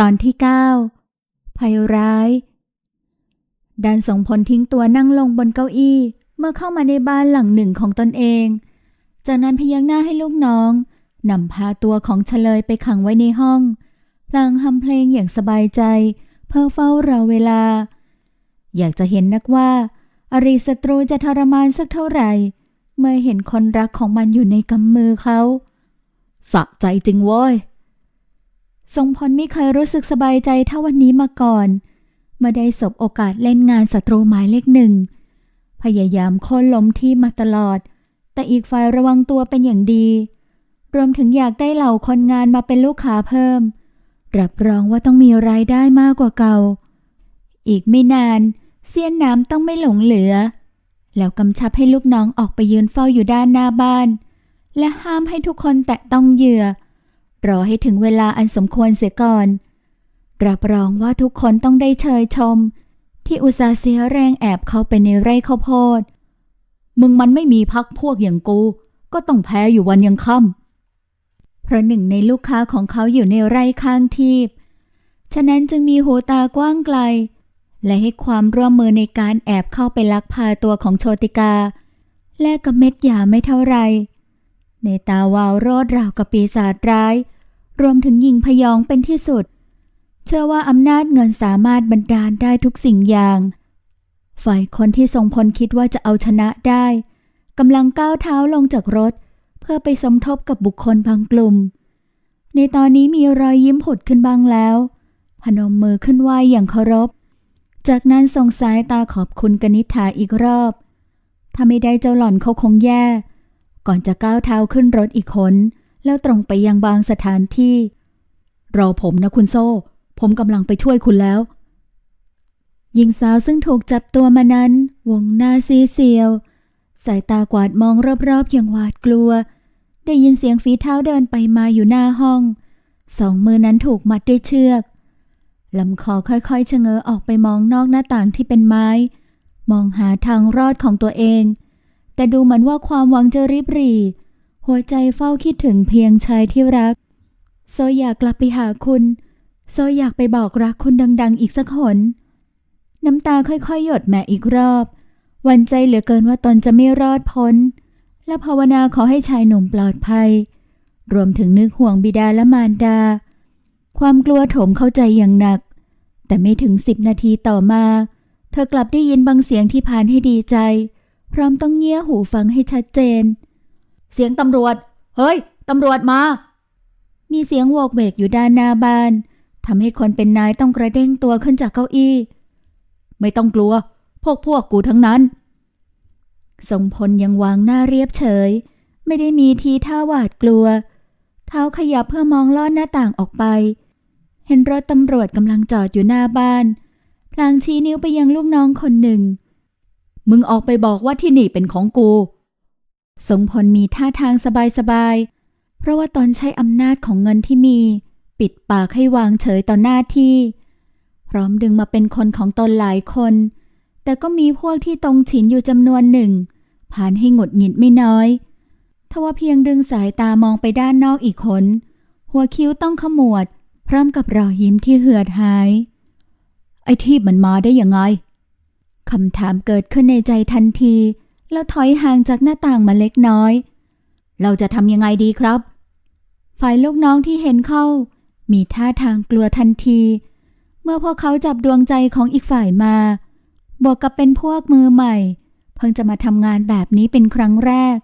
ตอนที่ 9 ภัยร้าย ดันส่งผลทิ้งตัวนั่งลงบนเก้าอี้เมื่อเข้ามาในบ้านหลังหนึ่งของตนเอง จากนั้นพยักหน้าให้ลูกน้องนำพาตัวของเฉลยไปขังไว้ในห้อง พลางทำเพลงอย่างสบายใจ เพื่อเฝ้ารอเวลา อยากจะเห็นนักว่า อริศัตรูจะทรมานสักเท่าไหร่ เมื่อเห็นคนรักของมันอยู่ในกำมือเขา สะใจจริงว้ย ทรงพลไม่เคยรู้สึกสบายใจเท่าวันนี้มาก่อนเมื่อได้สบโอกาสเล่นงานศัตรูหมายเลขหนึ่ง พยายามโค่นล้มที่มาตลอด แต่อีกฝ่ายระวังตัวเป็นอย่างดี รวมถึงอยากได้เหล่าคนงานมาเป็นลูกค้าเพิ่ม รับรองว่าต้องมีรายได้มากกว่าเก่า อีกไม่นาน เสี้ยนน้ำต้องไม่หลงเหลือ แล้วกำชับให้ลูกน้องออกไปยืนเฝ้าอยู่ด้านหน้าบ้าน และห้ามให้ทุกคนแตะต้องเหยื่อ รอให้ถึงเวลาอันสมควรเสียก่อน รับรองว่าทุกคนต้องได้เชยชม ที่อุตสาห์เสียแรงแอบเข้าไปในไร่ข้าวโพด มึงมันไม่มีพักพวกอย่างกู ก็ต้องแพ้อยู่วันยังค่ำเพราะหนึ่งในลูกค้าของเขาอยู่ในไร่ข้างทีบ ฉะนั้นจึงมีหูตากว้างไกล และให้ความร่วมมือในการแอบเข้าไปลักพาตัวของโชติกา แลกกับเม็ดยาไม่เท่าไรในตาวาวโรดราวกับปีศาจร้าย รวมถึงยิงพยองเป็นที่สุด เชื่อว่าอำนาจเงินสามารถบันดาลได้ทุกสิ่งอย่าง ฝ่ายคนที่ทรงพลคิดว่าจะเอาชนะได้กำลังก้าวเท้าลงจากรถ เพื่อไปสมทบกับบุคคลบางกลุ่ม ในตอนนี้มีรอยยิ้มผุดขึ้นบ้างแล้ว พนมมือขึ้นไหวอย่างเคารพ จากนั้นส่งสายตาขอบคุณกนิษฐาอีกรอบ ถ้าไม่ได้เจ้าหล่อนเขาคงแย่ ก่อนจะก้าวเท้าขึ้นรถอีกคน แล้วตรงไปยังบางสถานที่ รอผมนะคุณโซ่ ผมกำลังไปช่วยคุณแล้ว หญิงสาวซึ่งถูกจับตัวมานั้น วงหน้าซีเซียว สายตากวาดมองรอบๆอย่างหวาดกลัว ได้ยินเสียงฝีเท้าเดินไปมาอยู่หน้าห้อง สองมือนั้นถูกมัดด้วยเชือกลำคอค่อยๆชะเง้อออกไปมองนอกหน้าต่างที่เป็นไม้ มองหาทางรอดของตัวเอง แต่ดูเหมือนว่าความหวังจะริบหรี่ หัวใจเฝ้าคิดถึงเพียงชายที่รัก โซอยากกลับไปหาคุณ โซอยากไปบอกรักคุณดัง ๆ อีกสักหน น้ำตาค่อยๆ หยดแม่อีกรอบ วันใจเหลือเกินว่าตนจะไม่รอดพ้น และภาวนาขอให้ชายหนุ่มปลอดภัย รวมถึงนึกห่วงบิดาและมารดา ความกลัวโถมเข้าใจอย่างหนัก แต่ไม่ถึงสิบนาทีต่อมา เธอกลับได้ยินบางเสียงที่พานให้ดีใจ พร้อมต้องเงี่ยหูฟังให้ชัดเจนเเสียงตำรวจ เฮ้ย ตำรวจมา มีเสียงโวกเวกอยู่ด้านหน้าบ้านทำให้คนเป็นนายต้องกระเด้งตัวขึ้นจากเก้าอี้ ไม่ต้องกลัว พวกพวกกูทั้งนั้น ทรงพลยังวางหน้าเรียบเฉย ไม่ได้มีทีท่าหวาดกลัว เท้าขยับเพื่อมองลอดหน้าต่างออกไป เห็นรถตำรวจกำลังจอดอยู่หน้าบ้าน พลางชี้นิ้วไปยังลูกน้องคนหนึ่ง มึงออกไปบอกว่าที่นี่เป็นของกู ทรงพลมีท่าทางสบายๆ เพราะว่าตอนใช้อำนาจของเงินที่มี ปิดปากให้วางเฉยต่อหน้าที่ พร้อมดึงมาเป็นคนของตนหลายคน แต่ก็มีพวกที่ตรงฉินอยู่จำนวนหนึ่ง ผ่านให้หงุดหงิดไม่น้อยทว่าเพียงดึงสายตามองไปด้านนอกอีกคน หัวคิ้วต้องขมวด พร้อมกับรอยยิ้มที่เหือดหาย ไอ้ที่มันมาได้ยังไงคำถามเกิดขึ้นในใจทันที แล้วถอยห่างจากหน้าต่างมาเล็กน้อย เราจะทำยังไงดีครับ ฝ่ายลูกน้องที่เห็นเข้า มีท่าทางกลัวทันที เมื่อพวกเขาจับดวงใจของอีกฝ่ายมา บวกกับเป็นพวกมือใหม่ เพิ่งจะมาทำงานแบบนี้เป็นครั้งแรก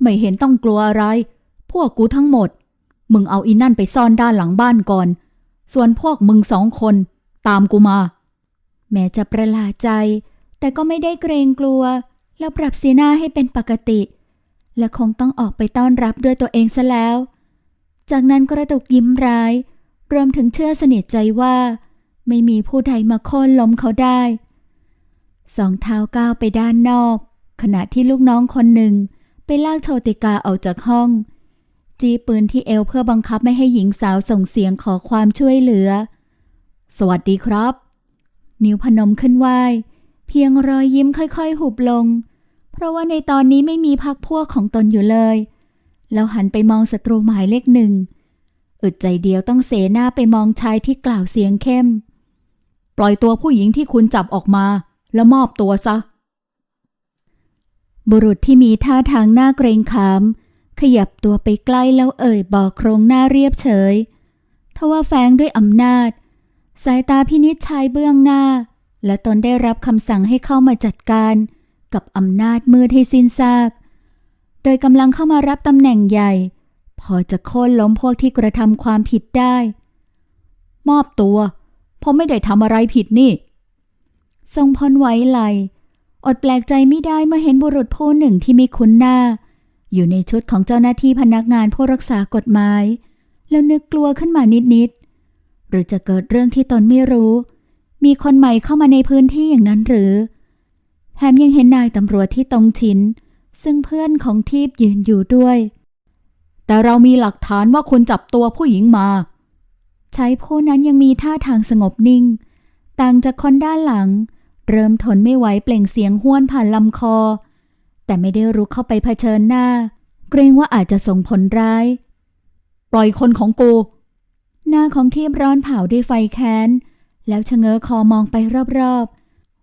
ไม่เห็นต้องกลัวอะไร พวกกูทั้งหมด มึงเอาอีนั่นไปซ่อนด้านหลังบ้านก่อน ส่วนพวกมึงสองคนตามกูมา แม้จะประหลาดใจ แต่ก็ไม่ได้เกรงกลัว แล้วปรับสีหน้าให้เป็นปกติ และคงต้องออกไปต้อนรับด้วยตัวเองซะแล้ว จากนั้นกระตุกยิ้มร้าย รวมถึงเชื่อสนิทใจว่า ไม่มีผู้ใดมาโค่นล้มเขาได้ สองเท้าก้าวไปด้านนอก ขณะที่ลูกน้องคนหนึ่ง ไปลากโชติกาออกจากห้อง จีปืนที่เอวเพื่อบังคับไม่ให้หญิงสาวส่งเสียงขอความช่วยเหลือ สวัสดีครับ นิ้วพนมขึ้นไหวเพียงรอยยิ้มค่อยๆ หุบลง ราะว่าในตอนนี้ไม่มีพักพวกของตนอยู่เลย แล้วหันไปมองศัตรูหมายเลขหนึ่ง อึดใจเดียวต้องเสหน้าไปมองชายที่กล่าวเสียงเข้ม ปล่อยตัวผู้หญิงที่คุณจับออกมา แล้วมอบตัวซะ บุรุษที่มีท่าทางหน้าเกรงขาม ขยับตัวไปใกล้แล้วเอ่ยบอกโครงหน้าเรียบเฉย ทว่าแฝงด้วยอำนาจ สายตาพินิจชัยเบื้องหน้า และตนได้รับคำสั่งให้เข้ามาจัดการ กับอำนาจมืดให้สิ้นซาก โดยกำลังเข้ามารับตำแหน่งใหญ่ พอจะโค่นล้มพวกที่กระทำความผิดได้ มอบตัว ผมไม่ได้ทำอะไรผิดนี่ ทรงพลไว้ไหลอดแปลกใจไม่ได้เมื่อเห็นบุรุษผู้หนึ่งที่มีคุ้นหน้า อยู่ในชุดของเจ้าหน้าที่พนักงานผู้รักษากฎหมาย แล้วนึกกลัวขึ้นมานิดๆหรือจะเกิดเรื่องที่ตนไม่รู้ มีคนใหม่เข้ามาในพื้นที่อย่างนั้นหรือ แถมยังเห็นนายตำรวจที่ตรงชินซึ่งเพื่อนของทีพยืนอยู่ด้วย แต่เรามีหลักฐานว่าคุณจับตัวผู้หญิงมาชายผู้นั้นยังมีท่าทางสงบนิ่ง ต่างจากคนด้านหลัง เริ่มทนไม่ไหวเปล่งเสียงห้วนผ่านลำคอ แต่ไม่ได้รุกเข้าไปเผชิญหน้า เกรงว่าอาจจะส่งผลร้าย ปล่อยคนของกู หน้าของทีพร้อนเผาด้วยไฟแค้น แล้วชะเง้อคอมองไปรอบๆ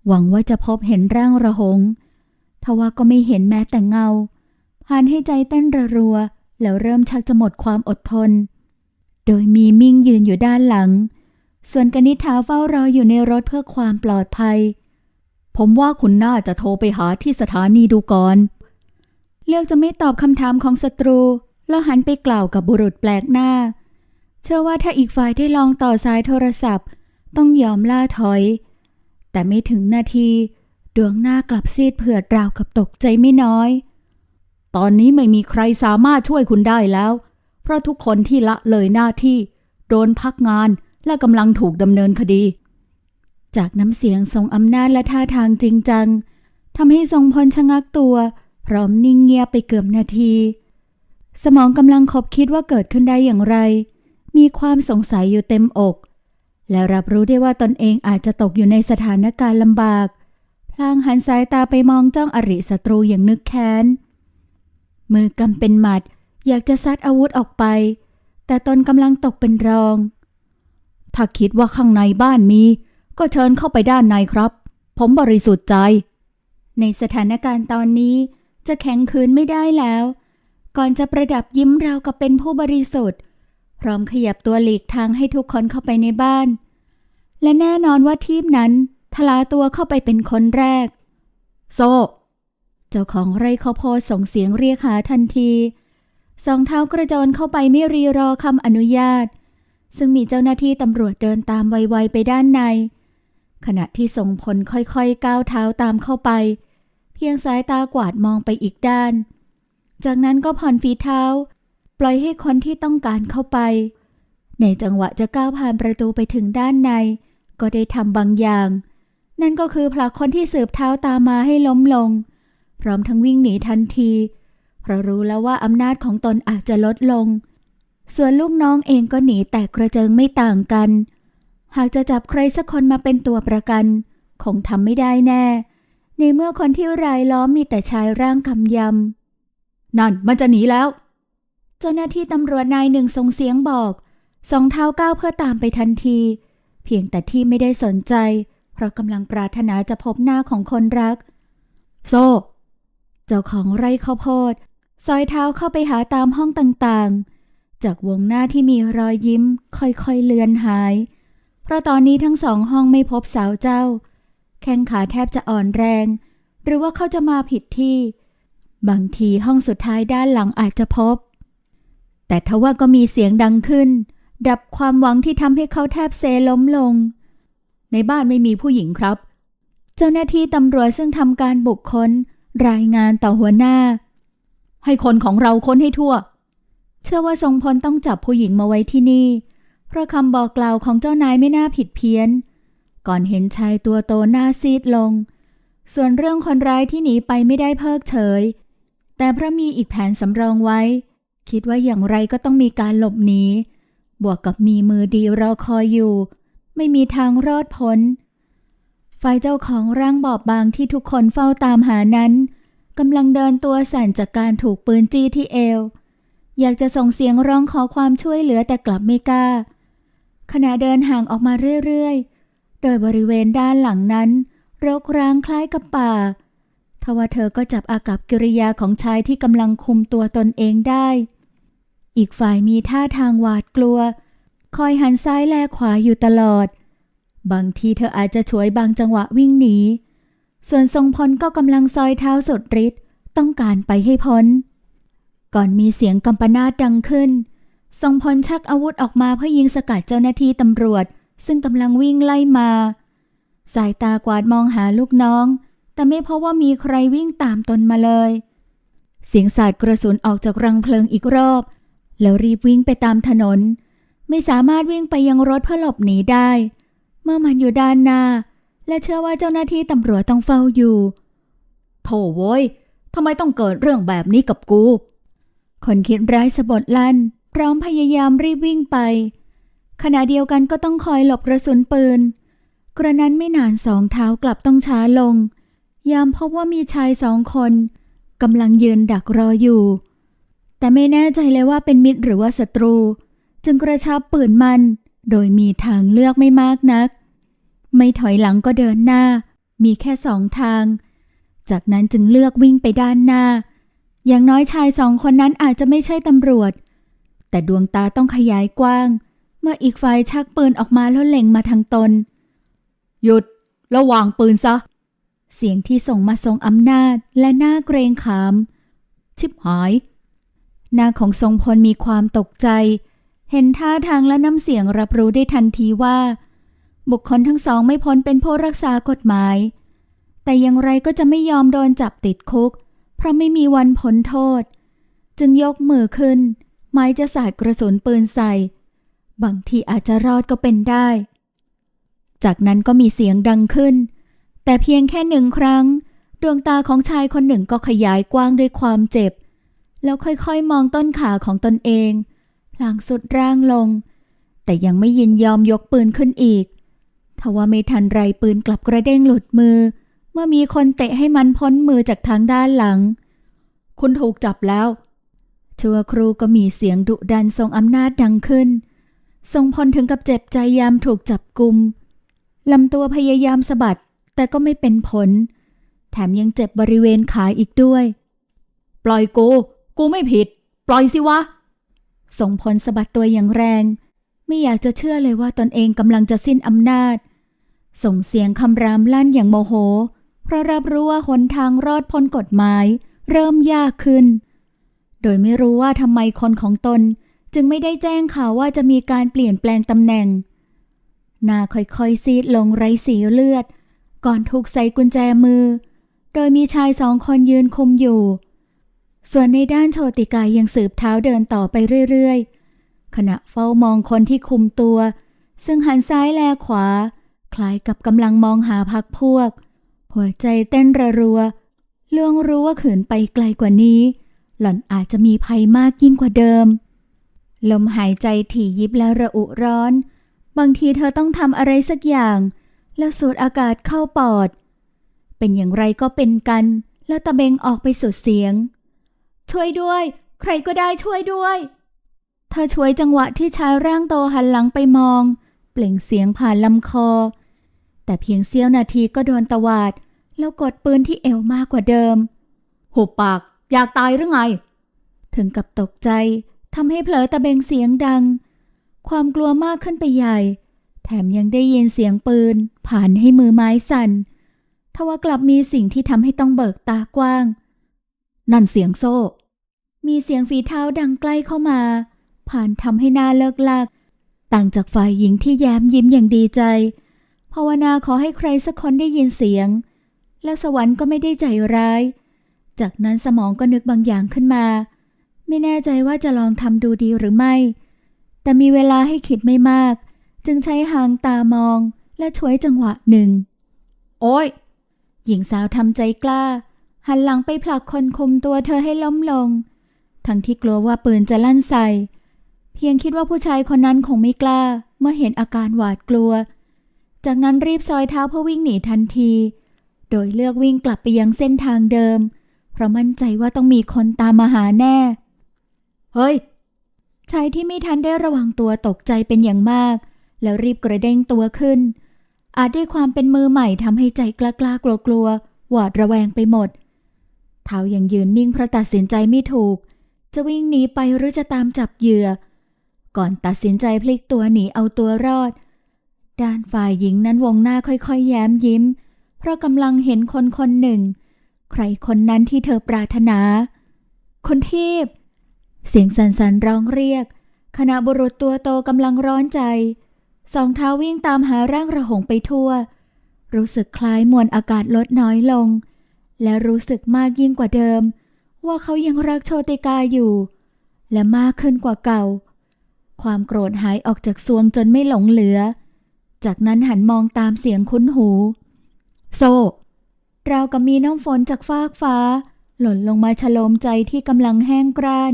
หวังว่าจะพบเห็นร่างระหง ทว่าก็ไม่เห็นแม้แต่เงาผ่านให้ใจเต้นระรัว แล้วเริ่มชักจะหมดความอดทน โดยมีมิ่งยืนอยู่ด้านหลัง ส่วนกนิษฐาเฝ้ารออยู่ในรถเพื่อความปลอดภัย ผมว่าคุณน่าจะโทรไปหาที่สถานีดูก่อน เลือกจะไม่ตอบคำถามของศัตรู แล้วหันไปกล่าวกับบุรุษแปลกหน้า เชื่อว่าถ้าอีกฝ่ายได้ลองต่อสายโทรศัพท์ ต้องยอมล่าถอย แต่ไม่ถึงนาที ดวงหน้ากลับซีดเผือดราวกับตกใจไม่น้อย ตอนนี้ไม่มีใครสามารถช่วยคุณได้แล้ว เพราะทุกคนที่ละเลยหน้าที่ โดนพักงานและกำลังถูกดำเนินคดี จากน้ำเสียงทรงอำนาจและท่าทางจริงจังทำให้ทรงพลชะงักตัว พร้อมนิ่งเงียบไปเกือบนาที สมองกำลังคบคิดว่าเกิดขึ้นได้อย่างไร มีความสงสัยอยู่เต็มอก และรับรู้ได้ว่าตนเองอาจจะตกอยู่ในสถานการณ์ลำบาก พลางหันสายตาไปมองจ้องอริศัตรูอย่างนึกแค้น มือกำเป็นหมัดอยากจะซัดอาวุธออกไป แต่ตนกำลังตกเป็นรอง ถ้าคิดว่าข้างในบ้านมี ก็เชิญเข้าไปด้านในครับ ผมบริสุทธิ์ใจ ในสถานการณ์ตอนนี้จะแข็งขืนไม่ได้แล้ว ก่อนจะประดับยิ้มราวกับเป็นผู้บริสุทธิ์ พร้อมขยับตัวหลีกทางให้ทุกคนเข้าไปในบ้าน และแน่นอนว่าทีมนั้นทลาตัวเข้าไปเป็นคนแรก โซ เจ้าของไร่ข้าวโพดส่งเสียงเรียกหาทันทีสองเท้ากระโจนเข้าไปไม่รีรอคำอนุญาต ซึ่งมีเจ้าหน้าที่ตำรวจเดินตามไวๆไปด้านใน ขณะที่ส่งผลค่อยๆก้าวเท้าตามเข้าไป เพียงสายตากวาดมองไปอีกด้าน จากนั้นก็ผ่อนฝีเท้า ปล่อยให้คนที่ต้องการเข้าไป ในจังหวะจะก้าวผ่านประตูไปถึงด้านใน ก็ได้ทำบางอย่าง นั่นก็คือผลักคนที่สืบเท้าตามมาให้ล้มลง พร้อมทั้งวิ่งหนีทันที เพราะรู้แล้วว่าอำนาจของตนอาจจะลดลง ส่วนลูกน้องเองก็หนีแตกกระเจิงไม่ต่างกัน หากจะจับใครสักคนมาเป็นตัวประกัน คงทำไม่ได้แน่ ในเมื่อคนที่รายล้อมมีแต่ชายร่างกำยำนั่นมันจะหนีแล้ว เจ้าหน้าที่ตำรวจนายหนึ่งส่งเสียงบอกสองเท้าก้าวเพื่อตามไปทันที เพียงแต่ที่ไม่ได้สนใจ เพราะกำลังปรารถนาจะพบหน้าของคนรัก โซ่ เจ้าของไร่ข้าวโพดซอยเท้าเข้าไปหาตามห้องต่างๆ จากวงหน้าที่มีรอยยิ้ม ค่อยๆเลือนหาย เพราะตอนนี้ทั้งสองห้องไม่พบสาวเจ้า แข้งขาแทบจะอ่อนแรง หรือว่าเขาจะมาผิดที่ บางทีห้องสุดท้ายด้านหลังอาจจะพบ แต่ทว่าก็มีเสียงดังขึ้น ดับความหวังที่ทำให้เขาแทบเซล้มลง ในบ้านไม่มีผู้หญิงครับ เจ้าหน้าที่ตำรวจซึ่งทำการบุคคลรายงานต่อหัวหน้า ให้คนของเราค้นให้ทั่ว เชื่อว่าทรงพลต้องจับผู้หญิงมาไว้ที่นี่เพราะคำบอกกล่าวของเจ้านายไม่น่าผิดเพี้ยน ก่อนเห็นชายตัวโตหน้าซีดลง ส่วนเรื่องคนร้ายที่หนีไปไม่ได้เพิกเฉย แต่เพราะมีอีกแผนสำรองไว้ คิดว่าอย่างไรก็ต้องมีการหลบหนี บวกกับมีมือดีรอคอยอยู่ ไม่มีทางรอดพ้น ฝ่ายเจ้าของร่างบอบบางที่ทุกคนเฝ้าตามหานั้นกำลังเดินตัวสั่นจากการถูกปืนจี้ที่เอว อยากจะส่งเสียงร้องขอความช่วยเหลือแต่กลับไม่กล้า ขณะเดินห่างออกมาเรื่อยๆ โดยบริเวณด้านหลังนั้นรกร้างคล้ายกับป่าทว่าเธอก็จับอากับกิริยาของชายที่กำลังคุมตัวตนเองได้ อีกฝ่ายมีท่าทางหวาดกลัว คอยหันซ้ายแลขวาอยู่ตลอด บางทีเธออาจจะฉวยบางจังหวะวิ่งหนี ส่วนทรงพลก็กำลังซอยเท้าสุดฤทธิ์ต้องการไปให้พ้น ก่อนมีเสียงกำปนาตดังขึ้น ทรงพลชักอาวุธออกมาเพื่อยิงสกัดเจ้าหน้าที่ตำรวจ ซึ่งกำลังวิ่งไล่มา สายตากวาดมองหาลูกน้อง แต่ไม่พบว่ามีใครวิ่งตามตนมาเลย เสียงสาดกระสุนออกจากรังเพลิงอีกรอบ แล้วรีบวิ่งไปตามถนน ไม่สามารถวิ่งไปยังรถเพื่อหลบหนีได้ เมื่อมันอยู่ด้านหน้า และเชื่อว่าเจ้าหน้าที่ตำรวจต้องเฝ้าอยู่โถโว้ยทำไมต้องเกิดเรื่องแบบนี้กับกู คนคิดร้ายสะบดลั่น พร้อมพยายามรีบวิ่งไป ขณะเดียวกันก็ต้องคอยหลบกระสุนปืน กระนั้นไม่นานสองเท้ากลับต้องช้าลง ยามพบว่ามีชายสองคนกำลังยืนดักรออยู่ แต่ไม่แน่ใจเลยว่าเป็นมิตรหรือว่าศัตรู จึงกระชับปืนมัน โดยมีทางเลือกไม่มากนัก ไม่ถอยหลังก็เดินหน้า มีแค่สองทาง จากนั้นจึงเลือกวิ่งไปด้านหน้า อย่างน้อยชายสองคนนั้นอาจจะไม่ใช่ตำรวจ แต่ดวงตาต้องขยายกว้าง เมื่ออีกฝ่ายชักปืนออกมาแล้วเล็งมาทางตน หยุดแล้ววางปืนซะ เสียงที่ส่งมาทรงอำนาจและหน้าเกรงขาม ชิบหาย หน้าของทรงพลมีความตกใจ เห็นท่าทางและน้ำเสียงรับรู้ได้ทันทีว่า บุคคลทั้งสองไม่พ้นเป็นผู้รักษากฎหมาย แต่อย่างไรก็จะไม่ยอมโดนจับติดคุก เพราะไม่มีวันพ้นโทษ จึงยกมือขึ้น ไม้จะสาดกระสุนปืนใส่ บางทีอาจจะรอดก็เป็นได้ จากนั้นก็มีเสียงดังขึ้น แต่เพียงแค่หนึ่งครั้ง ดวงตาของชายคนหนึ่งก็ขยายกว้างด้วยความเจ็บ แล้วค่อยๆมองต้นขาของตนเอง พลางสุดร่างลง แต่ยังไม่ยินยอมยกปืนขึ้นอีกทว่าไม่ทันไรปืนกลับกระเด้งหลุดมือ เมื่อมีคนเตะให้มันพ้นมือจากทางด้านหลัง คุณถูกจับแล้ว ชั่วครูก็มีเสียงดุดันทรงอำนาจดังขึ้น ทรงพลถึงกับเจ็บใจยามถูกจับกุมลำตัวพยายามสะบัด แต่ก็ไม่เป็นผล แถมยังเจ็บบริเวณขาอีกด้วย ปล่อยกู กูไม่ผิด ปล่อยสิวะทรงพลสะบัดตัวอย่างแรง ไม่อยากจะเชื่อเลยว่าตนเองกำลังจะสิ้นอำนาจ ส่งเสียงคำรามลั่นอย่างโมโห เพราะรับรู้ว่าหนทางรอดพ้นกฎหมาย เริ่มยากขึ้น โดยไม่รู้ว่าทำไมคนของตนจึงไม่ได้แจ้งข่าวว่าจะมีการเปลี่ยนแปลงตำแหน่ง หน้าค่อยๆซีดลงไร้สีเลือด ก่อนถูกใส่กุญแจมือ โดยมีชายสองคนยืนคุมอยู่ ส่วนในด้านโชติกายังสืบเท้าเดินต่อไปเรื่อยๆ ขณะเฝ้ามองคนที่คุมตัว ซึ่งหันซ้ายแลขวา คล้ายกับกำลังมองหาพักพวก หัวใจเต้นระรัวล่วงรู้ว่าขืนไปไกลกว่านี้ หล่อนอาจจะมีภัยมากยิ่งกว่าเดิม ลมหายใจถี่ยิบและระอุร้อน บางทีเธอต้องทำอะไรสักอย่าง แล้วสูดอากาศเข้าปอด เป็นอย่างไรก็เป็นกัน แล้วตะเบงออกไปสุดเสียง ช่วยด้วย ใครก็ได้ช่วยด้วย เธอช่วยจังหวะที่ชายร่างโตหันหลังไปมอง เปล่งเสียงผ่านลำคอ แต่เพียงเสี้ยวนาทีก็โดนตวาด แล้วกดปืนที่เอวมากกว่าเดิม หุบปาก อยากตายหรือไง ถึงกับตกใจทำให้เผลอตะเบงเสียงดัง ความกลัวมากขึ้นไปใหญ่ แถมยังได้ยินเสียงปืน ผ่านให้มือไม้สั่นทว่ากลับมีสิ่งที่ทำให้ต้องเบิกตากว้าง นั่นเสียงโซ่ มีเสียงฝีเท้าดังใกล้เข้ามา ผ่านทำให้หน้าเลิกลาก ต่างจากฝ่ายหญิงที่แย้มยิ้มอย่างดีใจ ภาวนาขอให้ใครสักคนได้ยินเสียง แล้วสวรรค์ก็ไม่ได้ใจร้าย จากนั้นสมองก็นึกบางอย่างขึ้นมา ไม่แน่ใจว่าจะลองทำดูดีหรือไม่ แต่มีเวลาให้คิดไม่มาก จึงใช้หางตามองและช่วยจังหวะหนึ่ง โอ้ยหญิงสาวทำใจกล้า หันหลังไปผลักคนคุมตัวเธอให้ล้มลง ทั้งที่กลัวว่าปืนจะลั่นใส่ เพียงคิดว่าผู้ชายคนนั้นคงไม่กล้า เมื่อเห็นอาการหวาดกลัว จากนั้นรีบซอยเท้าเพื่อวิ่งหนีทันที โดยเลือกวิ่งกลับไปยังเส้นทางเดิม เพราะมั่นใจว่าต้องมีคนตามมาหาแน่ เฮ้ย ชายที่ไม่ทันได้ระวังตัวตกใจเป็นอย่างมาก แล้วรีบกระเด้งตัวขึ้นอาจด้วยความเป็นมือใหม่ทำให้ใจกล้ากลัวกลัวๆหวาดระแวงไปหมด เท้ายังยืนนิ่งเพราะตัดสินใจไม่ถูก จะวิ่งหนีไปหรือจะตามจับเหยื่อ ก่อนตัดสินใจพลิกตัวหนีเอาตัวรอด ด้านฝ่ายหญิงนั้นวงหน้าค่อยๆ แย้มยิ้ม เพราะกำลังเห็นคนคนหนึ่ง ใครคนนั้นที่เธอปรารถนา คนทีพเสียงสันๆร้องเรียกขณะบุรุษตัวโตกำลังร้อนใจ สองเท้าวิ่งตามหาร่างระหงไปทั่ว รู้สึกคล้ายมวลอากาศลดน้อยลง และรู้สึกมากยิ่งกว่าเดิม ว่าเขายังรักโชติกาอยู่ และมากขึ้นกว่าเก่า ความโกรธหายออกจากซวงจนไม่หลงเหลือ จากนั้นหันมองตามเสียงคุ้นหู โซราวกับมีน้ำฝนจากฟากฟ้า หล่นลงมาฉโลมใจที่กำลังแห้งกร้าน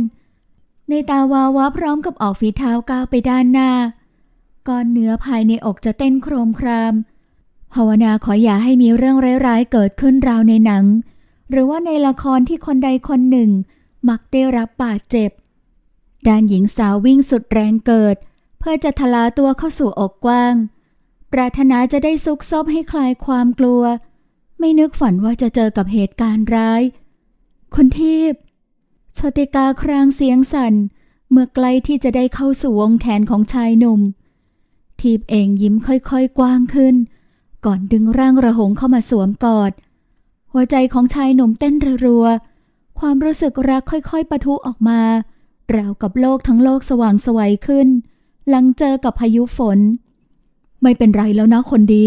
ในตาวาวะพร้อมกับออกฝีเท้าก้าวไปด้านหน้าก้อนเนื้อภายในอกจะเต้นโครมคราม ภาวนาขออย่าให้มีเรื่องร้ายๆเกิดขึ้นราวในหนัง หรือว่าในละครที่คนใดคนหนึ่ง มักได้รับบาดเจ็บ ด้านหญิงสาววิ่งสุดแรงเกิด เพื่อจะทลาตัวเข้าสู่อกกว้าง ปรารถนาจะได้ซุกซบให้คลายความกลัว ไม่นึกฝันว่าจะเจอกับเหตุการณ์ร้าย คุณทีพโชติกาครางเสียงสั่น เมื่อใกล้ที่จะได้เข้าสู่วงแขนของชายหนุ่ม ทีพเองยิ้มค่อยๆกว้างขึ้น ก่อนดึงร่างระหงเข้ามาสวมกอด หัวใจของชายหนุ่มเต้นรัวๆความรู้สึกรักค่อยๆปะทุออกมาราวกับโลกทั้งโลกสว่างสวัยขึ้น หลังเจอกับพายุฝน ไม่เป็นไรแล้วนะคนดี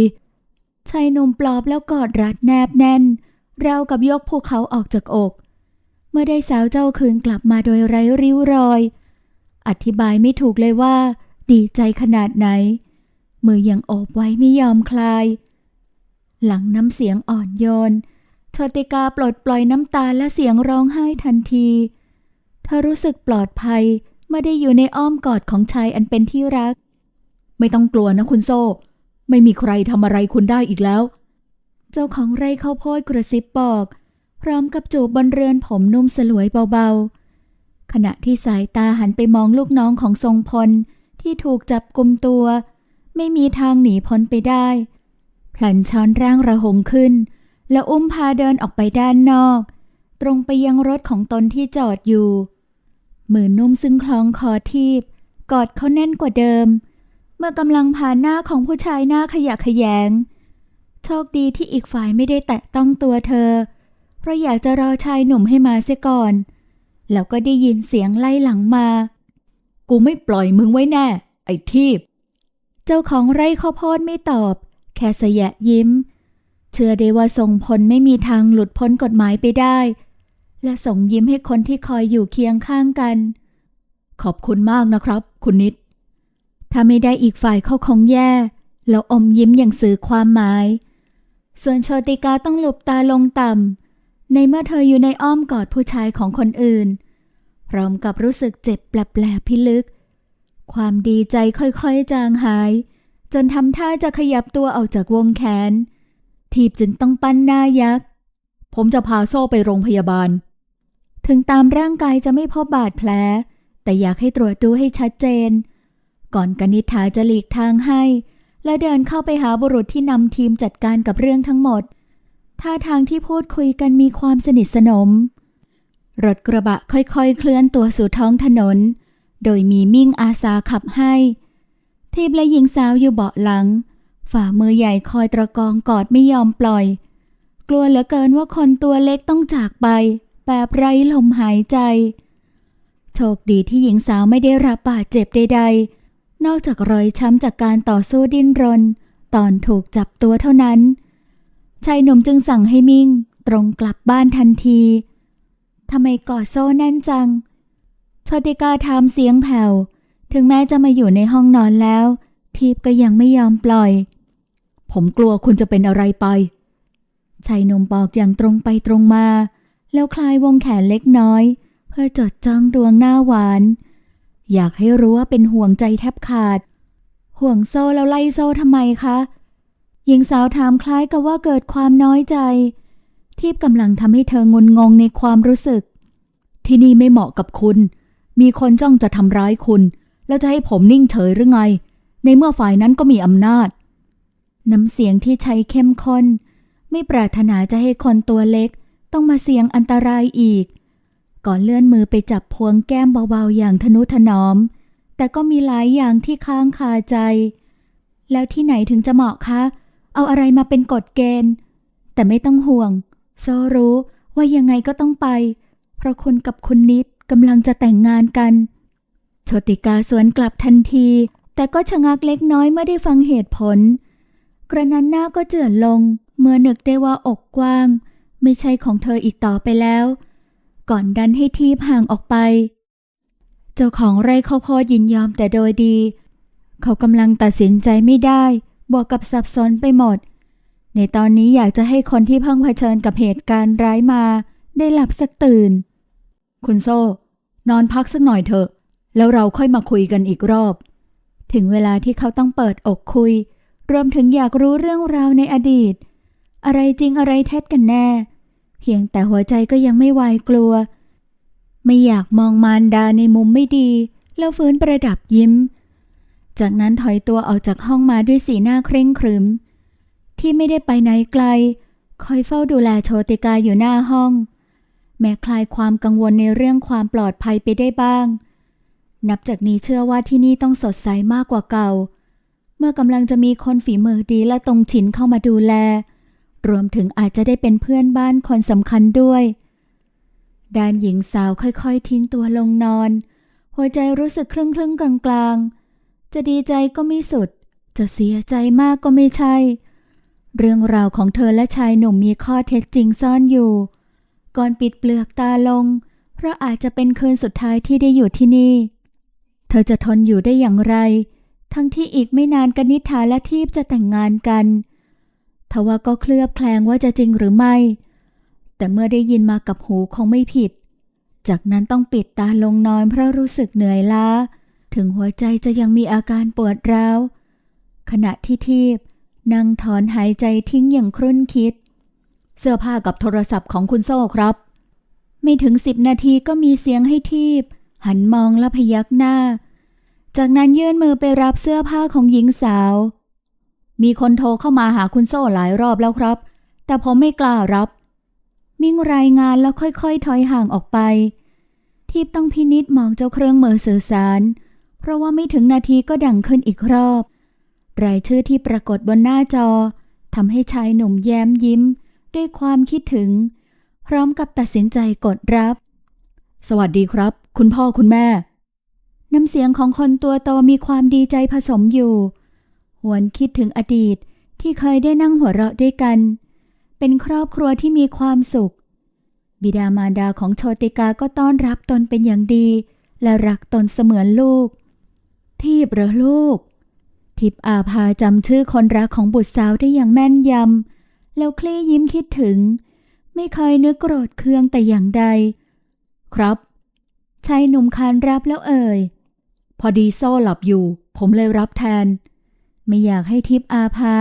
ชายหนุ่มปลอบแล้วกอดรัดแนบแน่น ราวกับยกภูเขาออกจากอก เมื่อได้สาวเจ้าคืนกลับมาโดยไร้ริ้วรอย อธิบายไม่ถูกเลยว่า ดีใจขนาดไหน มือยังโอบไว้ไม่ยอมคลาย หลังน้ำเสียงอ่อนโยนโชติกาปลดปล่อยน้ำตาและเสียงร้องไห้ทันทีเธอรู้สึกปลอดภัยเมื่อได้อยู่ในอ้อมกอดของชายอันเป็นที่รัก ไม่ต้องกลัวนะคุณโซ่ ไม่มีใครทำอะไรคุณได้อีกแล้ว เจ้าของไร่ข้าวโพดกระซิบบอก พร้อมกับจูบบนเรือนผมนุ่มสลวยเบาๆ ขณะที่สายตาหันไปมองลูกน้องของทรงพลที่ถูกจับกลุมตัว ไม่มีทางหนีพ้นไปได้พลันช้อนร่างระหงขึ้น แล้วอุ้มพาเดินออกไปด้านนอก ตรงไปยังรถของตนที่จอดอยู่มือนุ่มซึ่งคล้องคอทีบ กอดเขาแน่นกว่าเดิม เมื่อกำลังผ่านหน้าของผู้ชายหน้าขยะขยง โชคดีที่อีกฝ่ายไม่ได้แตะต้องตัวเธอ เพราะอยากจะรอชายหนุ่มให้มาเสียก่อน แล้วก็ได้ยินเสียงไล่หลังมา กูไม่ปล่อยมึงไว้แน่ ไอ้ทีบ เจ้าของไร่ข้าวโพดไม่ตอบ แค่สยะยิ้ม เชื่อได้ว่าทรงพลไม่มีทางหลุดพ้นกฎหมายไปได้ และส่งยิ้มให้คนที่คอยอยู่เคียงข้างกัน ขอบคุณมากนะครับ คุณนิด ถ้าไม่ได้อีกฝ่ายเขาคงแย่แล้วอมยิ้มอย่างสื่อความหมาย ส่วนโชติกาต้องหลบตาลงต่ำในเมื่อเธออยู่ในอ้อมกอดผู้ชายของคนอื่น พร้อมกับรู้สึกเจ็บแปลบๆพิลึก ความดีใจค่อยๆจางหาย จนทำท่าจะขยับตัวออกจากวงแขน ทีบจึงต้องปั้นหน้ายักษ์ ผมจะพาโซ่ไปโรงพยาบาล ถึงตามร่างกายจะไม่พบบาดแผล แต่อยากให้ตรวจดูให้ชัดเจน ก่อนกนิษฐาจะหลีกทางให้ และเดินเข้าไปหาบุรุษที่นำทีมจัดการกับเรื่องทั้งหมด ท่าทางที่พูดคุยกันมีความสนิทสนม รถกระบะค่อยๆเคลื่อนตัวสู่ท้องถนน โดยมีมิ่งอาสาขับให้ทีบและหญิงสาวอยู่เบาะหลัง ฝ่ามือใหญ่คอยตะกองกอดไม่ยอมปล่อย กลัวเหลือเกินว่าคนตัวเล็กต้องจากไป แบบไร้ลมหายใจ โชคดีที่หญิงสาวไม่ได้รับบาดเจ็บใด ๆ นอกจากรอยช้ำจากการต่อสู้ดิ้นรน ตอนถูกจับตัวเท่านั้น ชายหนุ่มจึงสั่งให้มิ่ง ตรงกลับบ้านทันทีทำไมกอดโซ่แน่นจัง ชติกาถามเสียงแผ่ว ถึงแม้จะมาอยู่ในห้องนอนแล้ว ทีบก็ยังไม่ยอมปล่อย ผมกลัวคุณจะเป็นอะไรไปชายหนุ่มบอกอย่างตรงไปตรงมา แล้วคลายวงแขนเล็กน้อย เพื่อจดจ้องดวงหน้าหวาน อยากให้รู้ว่าเป็นห่วงใจแทบขาด ห่วงโซ่แล้วไล่โซ่ทำไมคะหญิงสาวถามคล้ายกับว่าเกิดความน้อยใจ ทีบกำลังทำให้เธองุนงงในความรู้สึก ที่นี่ไม่เหมาะกับคุณ มีคนจ้องจะทำร้ายคุณ แล้วจะให้ผมนิ่งเฉยหรือไง ในเมื่อฝ่ายนั้นก็มีอำนาจ น้ำเสียงที่ใช้เข้มข้น ไม่ปรารถนาจะให้คนตัวเล็ก ต้องมาเสี่ยงอันตรายอีก ก่อนเลื่อนมือไปจับพวงแก้มเบาๆอย่างทนุถนอม แต่ก็มีหลายอย่างที่ค้างคาใจ แล้วที่ไหนถึงจะเหมาะคะ เอาอะไรมาเป็นกฎเกณฑ์ แต่ไม่ต้องห่วง โซรู้ว่ายังไงก็ต้องไป เพราะคุณกับคุณนิด กำลังจะแต่งงานกัน โชติกาสวนกลับทันที แต่ก็ชะงักเล็กน้อยเมื่อได้ฟังเหตุผล กระนั้นหน้าก็เจือนลง เมื่อนึกได้ว่าอกกว้าง ไม่ใช่ของเธออีกต่อไปแล้ว ก่อนดันให้ทีบห่างออกไป เจ้าของไร่ข้าวโพดยินยอมแต่โดยดี เขากำลังตัดสินใจไม่ได้ บวกกับสับสนไปหมด ในตอนนี้อยากจะให้คนที่เพิ่งเผชิญกับเหตุการณ์ร้ายมา ได้หลับสักตื่น คุณโซ่ นอนพักสักหน่อยเถอะ แล้วเราค่อยมาคุยกันอีกรอบ ถึงเวลาที่เขาต้องเปิดอกคุย รวมถึงอยากรู้เรื่องราวในอดีต อะไรจริงอะไรเท็จกันแน่ เพียงแต่หัวใจก็ยังไม่วายกลัว ไม่อยากมองมารดาในมุมไม่ดี แล้วฟื้นประดับยิ้ม จากนั้นถอยตัวออกจากห้องมาด้วยสีหน้าเคร่งครึม ที่ไม่ได้ไปไหนไกล คอยเฝ้าดูแลโชติกาอยู่หน้าห้อง แม้คลายความกังวลในเรื่องความปลอดภัยไปได้บ้าง นับจากนี้เชื่อว่าที่นี่ต้องสดใสมากกว่าเก่า เมื่อกำลังจะมีคนฝีมือดีและตรงฉินเข้ามาดูแล รวมถึงอาจจะได้เป็นเพื่อนบ้านคนสำคัญด้วย ด้านหญิงสาวค่อยๆ ทิ้งตัวลงนอน หัวใจรู้สึกครึ่งครึ่งๆกลางๆ จะดีใจก็ไม่สุด จะเสียใจมากก็ไม่ใช่ เรื่องราวของเธอและชายหนุ่มมีข้อเท็จจริงซ่อนอยู่ ก่อนปิดเปลือกตาลง เพราะอาจจะเป็นคืนสุดท้ายที่ได้อยู่ที่นี่ เธอจะทนอยู่ได้อย่างไร ทั้งที่อีกไม่นานกนิษฐาและทีพจะแต่งงานกันทว่าก็เคลือบแคลงว่าจะจริงหรือไม่ แต่เมื่อได้ยินมากับหูคงไม่ผิด จากนั้นต้องปิดตาลงนอนเพราะรู้สึกเหนื่อยล้า ถึงหัวใจจะยังมีอาการปวดร้าว ขณะที่ทีพนั่งถอนหายใจทิ้งอย่างครุ่นคิด เสื้อผ้ากับโทรศัพท์ของคุณโซ่ครับ ไม่ถึงสิบนาทีก็มีเสียงให้ทีบ หันมองและพยักหน้า จากนั้นยื่นมือไปรับเสื้อผ้าของหญิงสาว มีคนโทรเข้ามาหาคุณโซ่หลายรอบแล้วครับ แต่ผมไม่กล้ารับ มิ่งรายงานแล้วค่อยๆ ถอยห่างออกไป ทีบต้องพินิษมองเจ้าเครื่องมือสื่อสาร เพราะว่าไม่ถึงนาทีก็ดังขึ้นอีกรอบ รายชื่อที่ปรากฏบนหน้าจอทำให้ชายหนุ่มแย้มยิ้ม ด้วยความคิดถึง พร้อมกับตัดสินใจกดรับ สวัสดีครับ คุณพ่อคุณแม่ น้ำเสียงของคนตัวโตมีความดีใจผสมอยู่ หวนคิดถึงอดีตที่เคยได้นั่งหัวเราะด้วยกัน เป็นครอบครัวที่มีความสุข บิดามารดาของโชติกาก็ต้อนรับตนเป็นอย่างดี และรักตนเสมือนลูก ทีบเหรอลูก ทิพอาภาจำชื่อคนรักของบุตรสาวได้อย่างแม่นยำ แล้วคลี่ยิ้มคิดถึง ไม่เคยนึกโกรธเคืองแต่อย่างใด ครับชายหนุ่มคานรับแล้วเอ่ย พอดีโซ่หลับอยู่ ผมเลยรับแทน ไม่อยากให้ทิพอาภา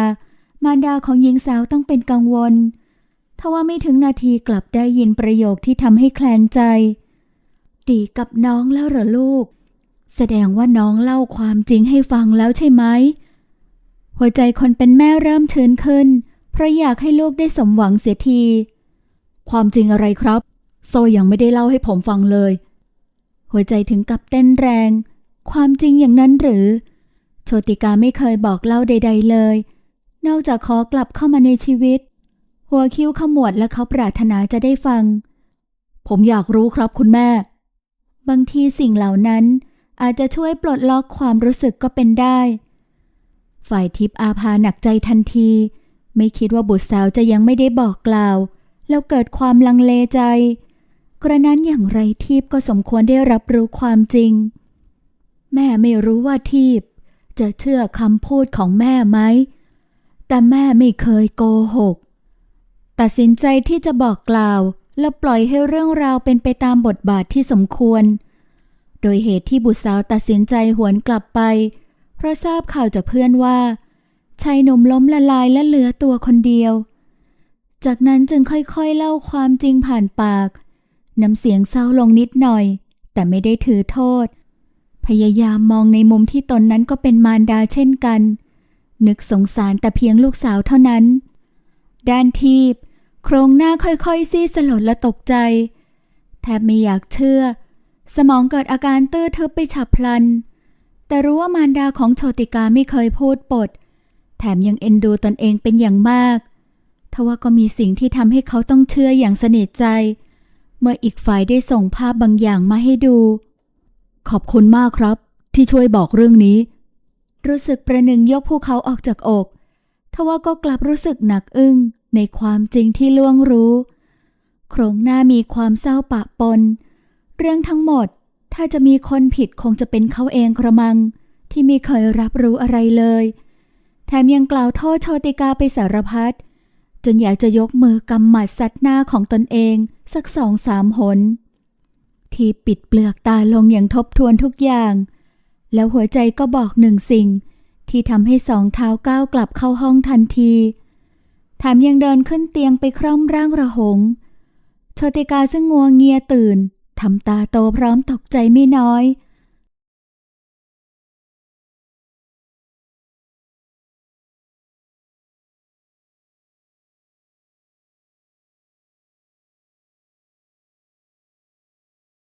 มารดาของหญิงสาวต้องเป็นกังวลทว่าไม่ถึงนาทีกลับได้ยินประโยคที่ทำให้แคลงใจดีกับน้องแล้วเหรอลูก แสดงว่าน้องเล่าความจริงให้ฟังแล้วใช่ไหม หัวใจคนเป็นแม่เริ่มชื้นขึ้น เพราะอยากให้ลูกได้สมหวังเสียที ความจริงอะไรครับ โซยังไม่ได้เล่าให้ผมฟังเลย หัวใจถึงกับเต้นแรง ความจริงอย่างนั้นหรือ โชติกาไม่เคยบอกเล่าใด ๆเลย นอกจากขอกลับเข้ามาในชีวิต หัวคิ้วขมวดและเขาปรารถนาจะได้ฟัง ผมอยากรู้ครับคุณแม่ บางทีสิ่งเหล่านั้นอาจจะช่วยปลดล็อกความรู้สึกก็เป็นได้ ฝ่ายทิพย์อาภาหนักใจทันที ไม่คิดว่าบุตรสาวจะยังไม่ได้บอกกล่าว แล้วเกิดความลังเลใจ กระนั้นอย่างไรทิพก็สมควรได้รับรู้ความจริง แม่ไม่รู้ว่าทิพจะเชื่อคำพูดของแม่ไหม แต่แม่ไม่เคยโกหก ตัดสินใจที่จะบอกกล่าว และปล่อยให้เรื่องราวเป็นไปตามบทบาทที่สมควร โดยเหตุที่บุตรสาวตัดสินใจหวนกลับไป เพราะทราบข่าวจากเพื่อนว่า ชายหนุ่มล้มละลายและเหลือตัวคนเดียว จากนั้นจึงค่อยๆเล่าความจริงผ่านปาก น้ำเสียงเศร้าลงนิดหน่อย แต่ไม่ได้ถือโทษ พยายามมองในมุมที่ตนนั้นก็เป็นมารดาเช่นกัน นึกสงสารแต่เพียงลูกสาวเท่านั้น ด้านทีบ โครงหน้าค่อยๆ ซีสลดและตกใจ แทบไม่อยากเชื่อ สมองเกิดอาการตื้อทึบไปฉับพลัน แต่รู้ว่ามารดาของโชติกาไม่เคยพูดปด แถมยังเอ็นดูตนเองเป็นอย่างมาก ทว่าก็มีสิ่งที่ทำให้เขาต้องเชื่ออย่างสนิทใจ เมื่ออีกฝ่ายได้ส่งภาพบางอย่างมาให้ดู ขอบคุณมากครับ ที่ช่วยบอกเรื่องนี้ รู้สึกประหนึ่งยกภูเขาออกจากอกทว่าก็กลับรู้สึกหนักอึ้งในความจริงที่ล่วงรู้ โครงหน้ามีความเศร้าปะปน เรื่องทั้งหมดถ้าจะมีคนผิดคงจะเป็นเขาเองกระมัง ที่ไม่เคยรับรู้อะไรเลย แถมยังกล่าวโทษโชติกาไปสารพัดจนอยากจะยกมือกำหมัดซัดหน้าของตนเองสักสองสามหน ที่ปิดเปลือกตาลงอย่างทบทวนทุกอย่าง แล้วหัวใจก็บอกหนึ่งสิ่ง ที่ทำให้สองเท้าก้าวกลับเข้าห้องทันทีแถมยังเดินขึ้นเตียงไปคร่อมร่างระหง โชติกาซึ่งงัวเงียตื่นทำตาโตพร้อมตกใจไม่น้อย